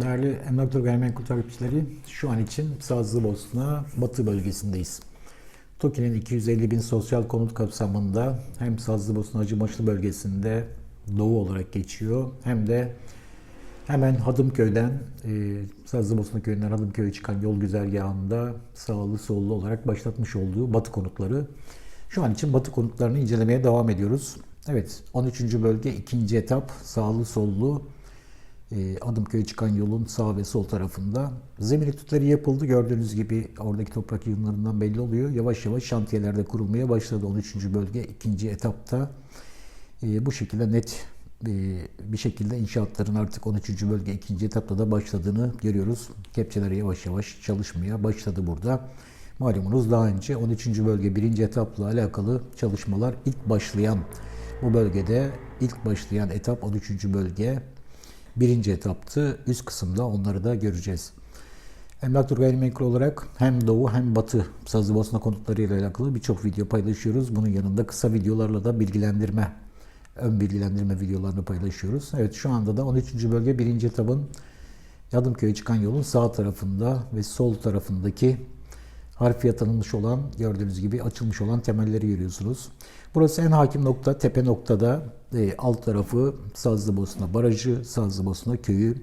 Değerli Emlaktur Gayrimenkul takipçileri, şu an için Sazlıbosna Batı bölgesindeyiz. TOKİ'nin 250 bin sosyal konut kapsamında hem Sazlıbosna Acıbaşlı bölgesinde doğu olarak geçiyor hem de hemen Hadımköy'den e, Sazlıbosna köyünden Hadımköy'e çıkan yol güzergahında sağlı sollu olarak başlatmış olduğu batı konutları. Şu an için batı konutlarını incelemeye devam ediyoruz. Evet 13. bölge 2. etap sağlı sollu Adımköy'e çıkan yolun sağ ve sol tarafında. Zemin etütleri yapıldı. Gördüğünüz gibi oradaki toprak yığınlarından belli oluyor. Yavaş yavaş şantiyelerde kurulmaya başladı 13. bölge ikinci etapta. E, bu şekilde net e, bir şekilde inşaatların artık 13. bölge ikinci etapta da başladığını görüyoruz. Kepçeler yavaş yavaş çalışmaya başladı burada. Malumunuz daha önce 13. bölge birinci etapla alakalı çalışmalar ilk başlayan bu bölgede ilk başlayan etap 13. bölge birinci etaptı. Üst kısımda onları da göreceğiz. Emlak Tur Gayrimenkul olarak hem Doğu hem Batı Sazlıbosna konutları ile alakalı birçok video paylaşıyoruz. Bunun yanında kısa videolarla da bilgilendirme, ön bilgilendirme videolarını paylaşıyoruz. Evet şu anda da 13. bölge birinci etapın Yadımköy'e çıkan yolun sağ tarafında ve sol tarafındaki harfiyat tanınmış olan gördüğünüz gibi açılmış olan temelleri görüyorsunuz. Burası en hakim nokta tepe noktada e, alt tarafı Sazlıbosna Barajı, Sazlıbosna Köyü.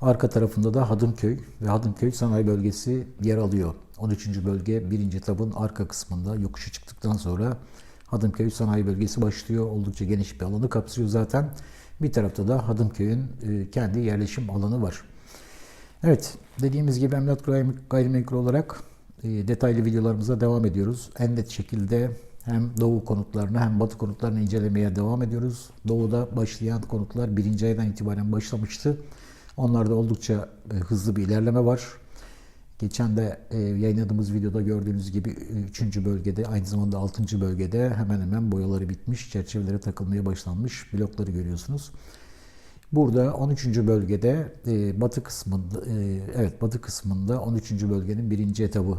Arka tarafında da Hadımköy ve Hadımköy Sanayi Bölgesi yer alıyor. 13. bölge 1. tabın arka kısmında yokuşu çıktıktan sonra Hadımköy Sanayi Bölgesi başlıyor. Oldukça geniş bir alanı kapsıyor zaten. Bir tarafta da Hadımköy'ün e, kendi yerleşim alanı var. Evet, dediğimiz gibi emlak gayrimenkul olarak detaylı videolarımıza devam ediyoruz. En net şekilde hem doğu konutlarını hem batı konutlarını incelemeye devam ediyoruz. Doğuda başlayan konutlar birinci aydan itibaren başlamıştı. Onlarda oldukça e, hızlı bir ilerleme var. Geçen de e, yayınladığımız videoda gördüğünüz gibi 3. bölgede aynı zamanda 6. bölgede hemen hemen boyaları bitmiş, çerçevelere takılmaya başlanmış blokları görüyorsunuz. Burada 13. bölgede e, batı kısmında evet batı kısmında 13. bölgenin birinci etabı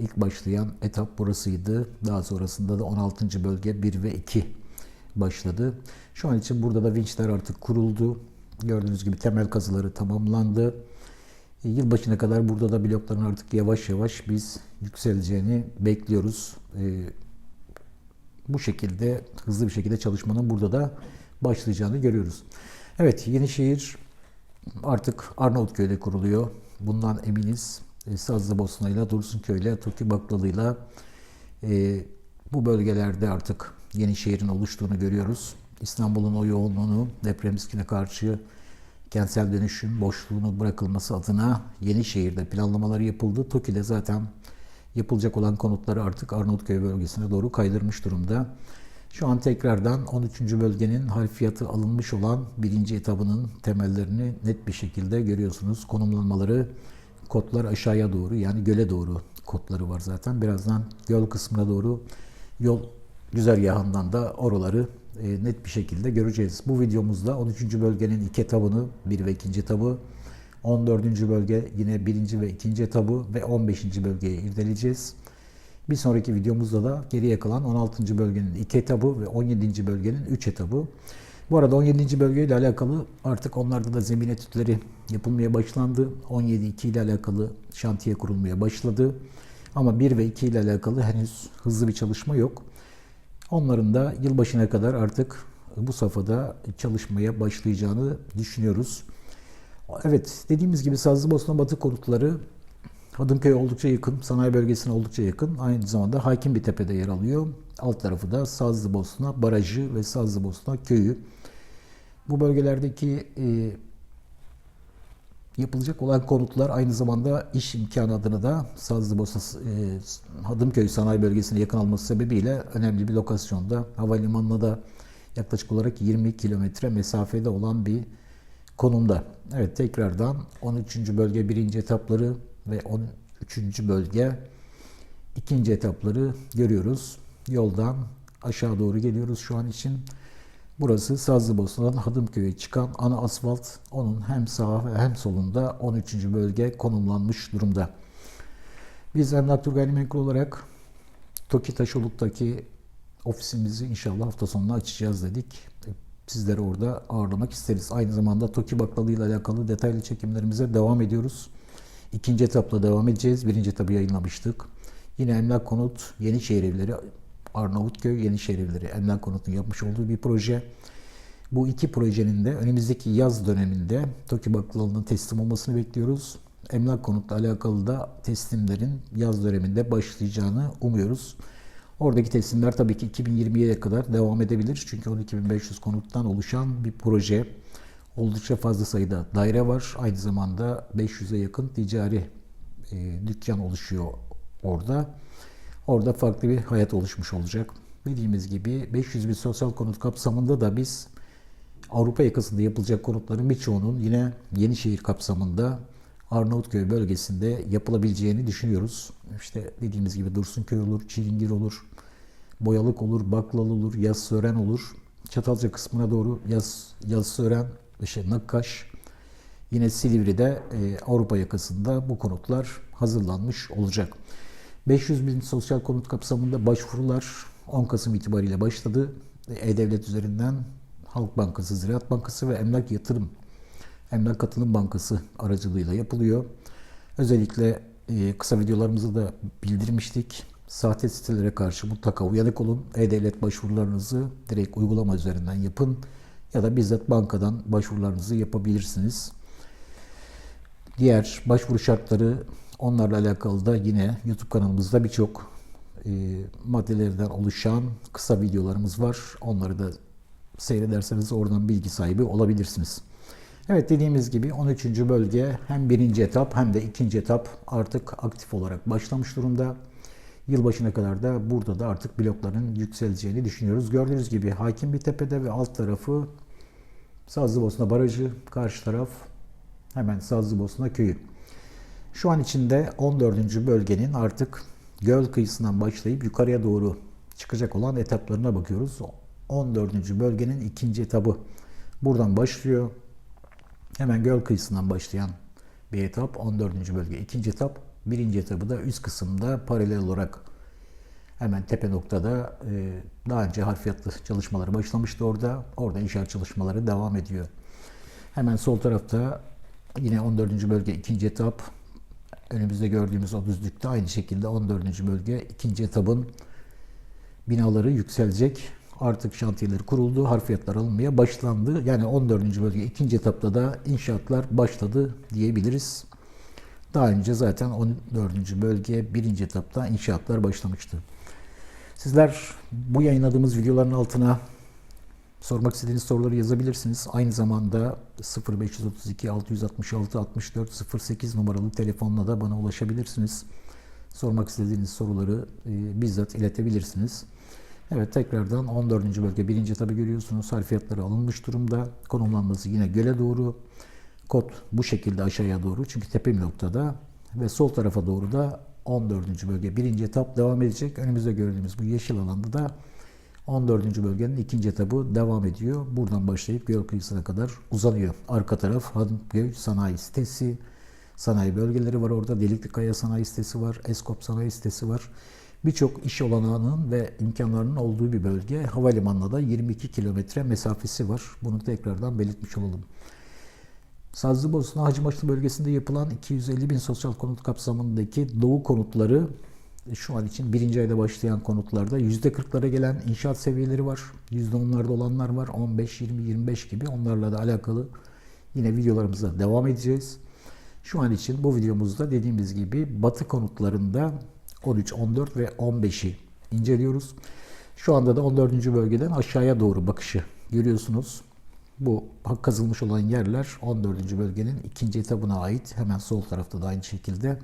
ilk başlayan etap burasıydı. Daha sonrasında da 16. bölge 1 ve 2 başladı. Şu an için burada da vinçler artık kuruldu. Gördüğünüz gibi temel kazıları tamamlandı. Yılbaşına kadar burada da blokların artık yavaş yavaş biz yükseleceğini bekliyoruz. Bu şekilde hızlı bir şekilde çalışmanın burada da başlayacağını görüyoruz. Evet Yenişehir artık Arnavutköy'de kuruluyor. Bundan eminiz. E, Sazlıbosna ile Dursunköy Toki Baklalı'yla e, bu bölgelerde artık yeni şehrin oluştuğunu görüyoruz. İstanbul'un o yoğunluğunu deprem riskine karşı kentsel dönüşüm boşluğunu bırakılması adına yeni şehirde planlamaları yapıldı. TOKİ'de zaten yapılacak olan konutları artık Arnavutköy bölgesine doğru kaydırmış durumda. Şu an tekrardan 13. bölgenin harfiyatı alınmış olan birinci etabının temellerini net bir şekilde görüyorsunuz. Konumlanmaları kotlar aşağıya doğru yani göle doğru kotları var zaten. Birazdan göl kısmına doğru yol güzergahından da oraları e, net bir şekilde göreceğiz. Bu videomuzda 13. bölgenin iki etabını, 1 ve 2. etabı, 14. bölge yine 1. ve 2. etabı ve 15. bölgeyi irdeleyeceğiz. Bir sonraki videomuzda da geriye kalan 16. bölgenin 2 etabı ve 17. bölgenin 3 etabı. Bu arada 17. bölge ile alakalı artık onlarda da zemin etütleri yapılmaya başlandı. 17-2 ile alakalı şantiye kurulmaya başladı. Ama 1 ve 2 ile alakalı henüz hızlı bir çalışma yok. Onların da yılbaşına kadar artık bu safhada çalışmaya başlayacağını düşünüyoruz. Evet dediğimiz gibi Sazlıbosna Batı konutları Hadımköy oldukça yakın, sanayi bölgesine oldukça yakın. Aynı zamanda hakim bir tepede yer alıyor. Alt tarafı da Sazlıbosna Barajı ve Sazlıbosna Köyü. Bu bölgelerdeki e, yapılacak olan konutlar aynı zamanda iş imkanı adına da Sazlıbosna e, Hadımköy sanayi bölgesine yakın olması sebebiyle önemli bir lokasyonda. Havalimanına da yaklaşık olarak 20 kilometre mesafede olan bir konumda. Evet tekrardan 13. bölge birinci etapları ve 13. bölge ikinci etapları görüyoruz. Yoldan aşağı doğru geliyoruz şu an için. Burası Sazlıbosna'dan Hadımköy'e çıkan ana asfalt. Onun hem sağ ve hem solunda 13. bölge konumlanmış durumda. Biz Emlak Gayrimenkul olarak Toki Taşoluk'taki ofisimizi inşallah hafta sonuna açacağız dedik. sizleri orada ağırlamak isteriz. Aynı zamanda TOKİ baklalı ile alakalı detaylı çekimlerimize devam ediyoruz. İkinci etapla devam edeceğiz. Birinci etabı yayınlamıştık. Yine Emlak Konut Yenişehir Evleri Arnavutköy Yenişehir Evleri Emlak Konut'un yapmış olduğu bir proje. Bu iki projenin de önümüzdeki yaz döneminde TOKİ bakkalının teslim olmasını bekliyoruz. Emlak konutla alakalı da teslimlerin yaz döneminde başlayacağını umuyoruz. Oradaki teslimler tabii ki 2020'ye kadar devam edebilir. Çünkü 12.500 konuttan oluşan bir proje. Oldukça fazla sayıda daire var. Aynı zamanda 500'e yakın ticari e, dükkan oluşuyor orada. Orada farklı bir hayat oluşmuş olacak. Dediğimiz gibi 500 bin sosyal konut kapsamında da biz Avrupa yakasında yapılacak konutların birçoğunun yine Yenişehir kapsamında Arnavutköy bölgesinde yapılabileceğini düşünüyoruz. İşte dediğimiz gibi Dursunköy olur, Çilingir olur, Boyalık olur, Baklalı olur, Yazsören olur. Çatalca kısmına doğru Yaz, Yazsören, işte Nakkaş, yine Silivri'de e, Avrupa yakasında bu konutlar hazırlanmış olacak. 500 bin sosyal konut kapsamında başvurular 10 Kasım itibariyle başladı. E-Devlet üzerinden Halk Bankası, Ziraat Bankası ve Emlak Yatırım, Emlak Katılım Bankası aracılığıyla yapılıyor. Özellikle e, kısa videolarımızı da bildirmiştik. Sahte sitelere karşı mutlaka uyanık olun. E-Devlet başvurularınızı direkt uygulama üzerinden yapın ya da bizzat bankadan başvurularınızı yapabilirsiniz. Diğer başvuru şartları onlarla alakalı da yine YouTube kanalımızda birçok e, maddelerden oluşan kısa videolarımız var. Onları da seyrederseniz oradan bilgi sahibi olabilirsiniz. Evet dediğimiz gibi 13. bölge hem birinci etap hem de ikinci etap artık aktif olarak başlamış durumda. Yılbaşına kadar da burada da artık blokların yükseleceğini düşünüyoruz. Gördüğünüz gibi hakim bir tepede ve alt tarafı Sazlıbosna Barajı, karşı taraf hemen Sazlıbosna Köyü. Şu an içinde 14. bölgenin artık göl kıyısından başlayıp yukarıya doğru çıkacak olan etaplarına bakıyoruz. 14. bölgenin ikinci etabı buradan başlıyor. Hemen göl kıyısından başlayan bir etap 14. bölge. ikinci etap birinci etabı da üst kısımda paralel olarak hemen tepe noktada e, daha önce harfiyatlı çalışmaları başlamıştı orada. Orada inşaat çalışmaları devam ediyor. Hemen sol tarafta yine 14. bölge ikinci etap önümüzde gördüğümüz o düzlükte aynı şekilde 14. bölge ikinci etabın binaları yükselecek artık şantiyeleri kuruldu, harfiyatlar alınmaya başlandı. Yani 14. bölge ikinci etapta da inşaatlar başladı diyebiliriz. Daha önce zaten 14. bölge birinci etapta inşaatlar başlamıştı. Sizler bu yayınladığımız videoların altına sormak istediğiniz soruları yazabilirsiniz. Aynı zamanda 0532 666 64 08 numaralı telefonla da bana ulaşabilirsiniz. Sormak istediğiniz soruları e, bizzat iletebilirsiniz. Evet tekrardan 14. bölge 1. tabi görüyorsunuz. Harfiyatları alınmış durumda. Konumlanması yine göle doğru. Kod bu şekilde aşağıya doğru. Çünkü tepe bir noktada. Ve sol tarafa doğru da 14. bölge 1. etap devam edecek. Önümüzde gördüğümüz bu yeşil alanda da 14. bölgenin ikinci etabı devam ediyor. Buradan başlayıp göl kıyısına kadar uzanıyor. Arka taraf Hadımköy Sanayi Sitesi. Sanayi bölgeleri var orada. Delikli Kaya Sanayi Sitesi var. Eskop Sanayi Sitesi var birçok iş olanağının ve imkanlarının olduğu bir bölge. Havalimanına da 22 kilometre mesafesi var. Bunu tekrardan belirtmiş olalım. Sazlıbosna Hacıbaşı bölgesinde yapılan 250 bin sosyal konut kapsamındaki doğu konutları şu an için birinci ayda başlayan konutlarda %40'lara gelen inşaat seviyeleri var. %10'larda olanlar var. 15, 20, 25 gibi. Onlarla da alakalı yine videolarımıza devam edeceğiz. Şu an için bu videomuzda dediğimiz gibi batı konutlarında 13, 14 ve 15'i inceliyoruz. Şu anda da 14. bölgeden aşağıya doğru bakışı görüyorsunuz. Bu kazılmış olan yerler 14. bölgenin ikinci etabına ait. Hemen sol tarafta da aynı şekilde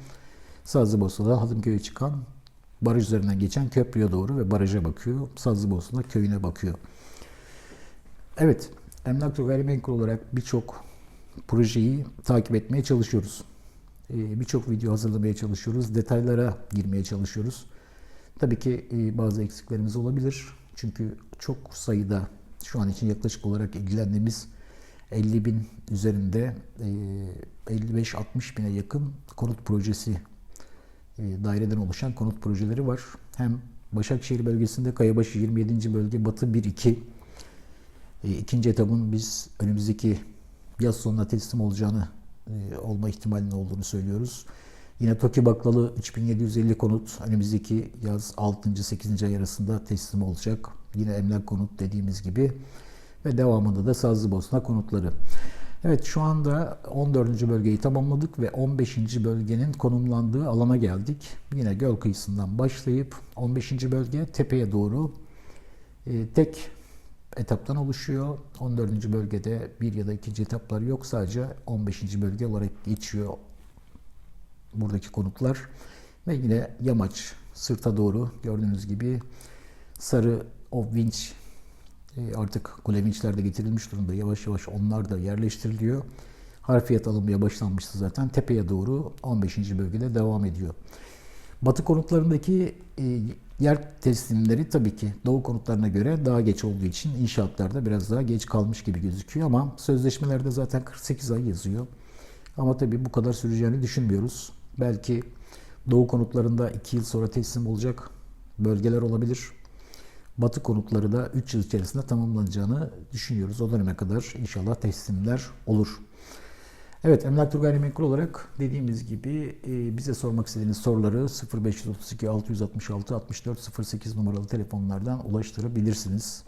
Sazlıbosna'da Hadımköy'e çıkan baraj üzerinden geçen köprüye doğru ve baraja bakıyor. Sazlıbosna köyüne bakıyor. Evet, Emlak Gayrimenkul olarak birçok projeyi takip etmeye çalışıyoruz. Ee, birçok video hazırlamaya çalışıyoruz. Detaylara girmeye çalışıyoruz. Tabii ki e, bazı eksiklerimiz olabilir. Çünkü çok sayıda şu an için yaklaşık olarak ilgilendiğimiz 50 bin üzerinde 55-60 e, bine yakın konut projesi daireden oluşan konut projeleri var. Hem Başakşehir bölgesinde Kayabaşı 27. bölge Batı 1-2 E, ikinci etabın biz önümüzdeki yaz sonuna teslim olacağını e, olma ihtimalinin olduğunu söylüyoruz. Yine Toki Baklalı 3750 konut önümüzdeki yaz 6. 8. ay arasında teslim olacak. Yine emlak konut dediğimiz gibi ve devamında da Sazlıbosna konutları. Evet şu anda 14. bölgeyi tamamladık ve 15. bölgenin konumlandığı alana geldik. Yine göl kıyısından başlayıp 15. bölge tepeye doğru e, tek etaptan oluşuyor. 14. bölgede bir ya da ikinci etaplar yok. Sadece 15. bölge olarak geçiyor buradaki konutlar. Ve yine yamaç sırta doğru gördüğünüz gibi sarı o vinç artık kule vinçler de getirilmiş durumda. Yavaş yavaş onlar da yerleştiriliyor. Harfiyat alınmaya başlanmıştı zaten. Tepeye doğru 15. bölgede devam ediyor. Batı konutlarındaki e, yer teslimleri tabii ki doğu konutlarına göre daha geç olduğu için inşaatlarda biraz daha geç kalmış gibi gözüküyor ama sözleşmelerde zaten 48 ay yazıyor. Ama tabii bu kadar süreceğini düşünmüyoruz. Belki doğu konutlarında 2 yıl sonra teslim olacak bölgeler olabilir. Batı konutları da 3 yıl içerisinde tamamlanacağını düşünüyoruz. O döneme kadar inşallah teslimler olur. Evet, Emlak Tur Gayrimenkul olarak dediğimiz gibi e, bize sormak istediğiniz soruları 0532 666 64 08 numaralı telefonlardan ulaştırabilirsiniz.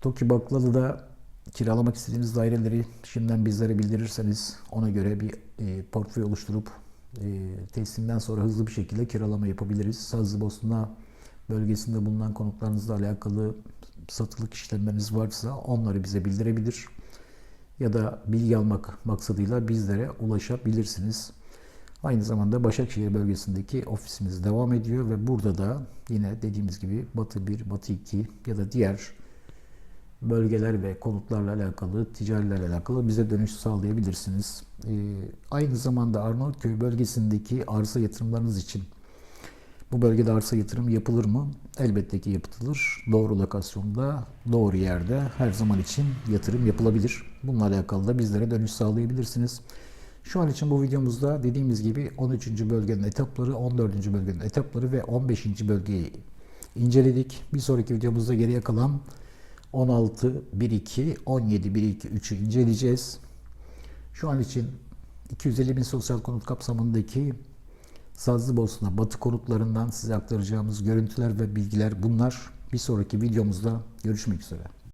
Toki Baklalı'da kiralamak istediğiniz daireleri şimdiden bizlere bildirirseniz ona göre bir e, portföy oluşturup e, teslimden sonra hızlı bir şekilde kiralama yapabiliriz. Sazlıbosna bölgesinde bulunan konutlarınızla alakalı satılık işlemleriniz varsa onları bize bildirebilir ya da bilgi almak maksadıyla bizlere ulaşabilirsiniz. Aynı zamanda Başakşehir bölgesindeki ofisimiz devam ediyor ve burada da yine dediğimiz gibi Batı 1, Batı 2 ya da diğer bölgeler ve konutlarla alakalı, ticarilerle alakalı bize dönüş sağlayabilirsiniz. Ee, aynı zamanda Arnavutköy bölgesindeki arsa yatırımlarınız için bu bölgede arsa yatırım yapılır mı? Elbette ki yapılır. Doğru lokasyonda, doğru yerde her zaman için yatırım yapılabilir. Bununla alakalı da bizlere dönüş sağlayabilirsiniz. Şu an için bu videomuzda dediğimiz gibi 13. bölgenin etapları, 14. bölgenin etapları ve 15. bölgeyi inceledik. Bir sonraki videomuzda geriye kalan 16, 1, 2, 17, 1, 2, 3'ü inceleyeceğiz. Şu an için 250 bin sosyal konut kapsamındaki Sazlıbosna Batı konutlarından size aktaracağımız görüntüler ve bilgiler bunlar. Bir sonraki videomuzda görüşmek üzere.